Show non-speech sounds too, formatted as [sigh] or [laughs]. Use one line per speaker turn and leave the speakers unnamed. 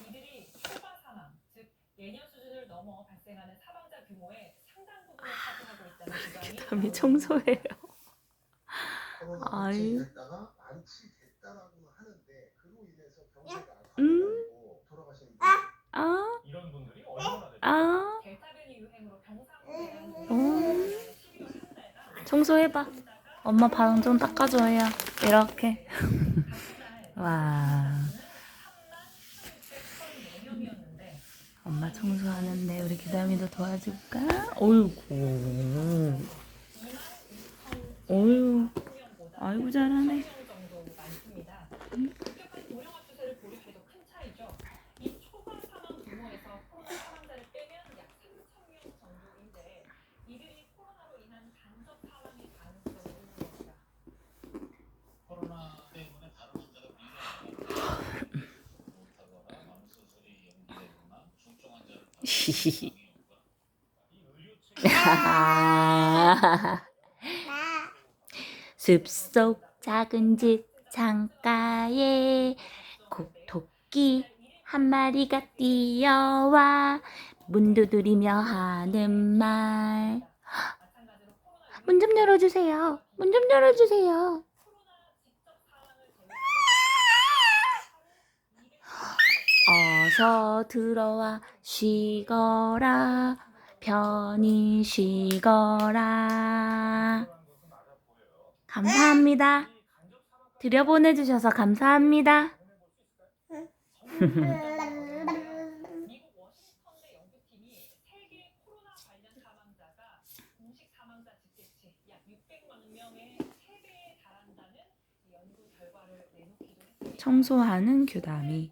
이들이 초과 사망, 즉 예년 수준을 넘어 발생하는 사망자 규모의 상당 부분을 차지하고 있다는 주장이
그다음에
나오고
청소해요.
코로나
아이.
하는데 그로 인해서
음.
악화되고 돌아가시는 분이
아,
이런 분들이 얼마나 될까요?
아,
델타 변이 유행으로 병상에 대한
오.
우려가 12월 한 달간
청소해봐. 엄마 방 좀 닦아줘요. 이렇게.
각달
와,
3,634명이었는데
엄마 청소하는데 우리 기담이도 도와줄까? 어이구, 어유, 아이고 잘하네.
정도 많습니다. 급격한 고령화 추세를 고려해도 큰 차이죠. 이 초과 사망 규모에서 코로나 사망자를 빼면 약 3천 명 정도인데 이들이 코로나로 인한 간접 사망의 가능성이 있는 겁니다.
코로나 때문에 다른 환자가 밀려나거나 못하거나 암 수술이 연기되거나 중증 환자를
체계 [laughs]
숲속 작은 집 창가에 콕토끼 한 마리가 뛰어와 문 두드리며 하는 말. [gasps] 문 좀 열어주세요. 문 좀 열어주세요. 어서 들어와 쉬거라. 편히 쉬거라. 감사합니다. 들여보내 주셔서 감사합니다.
미국 워싱턴대 연구팀이 세계 코로나 관련 사망자가 공식 사망자 집계치 약 600만 명의 3배에 달한다는 연구 결과를 내놓기도 했습니다.
청소하는 규담이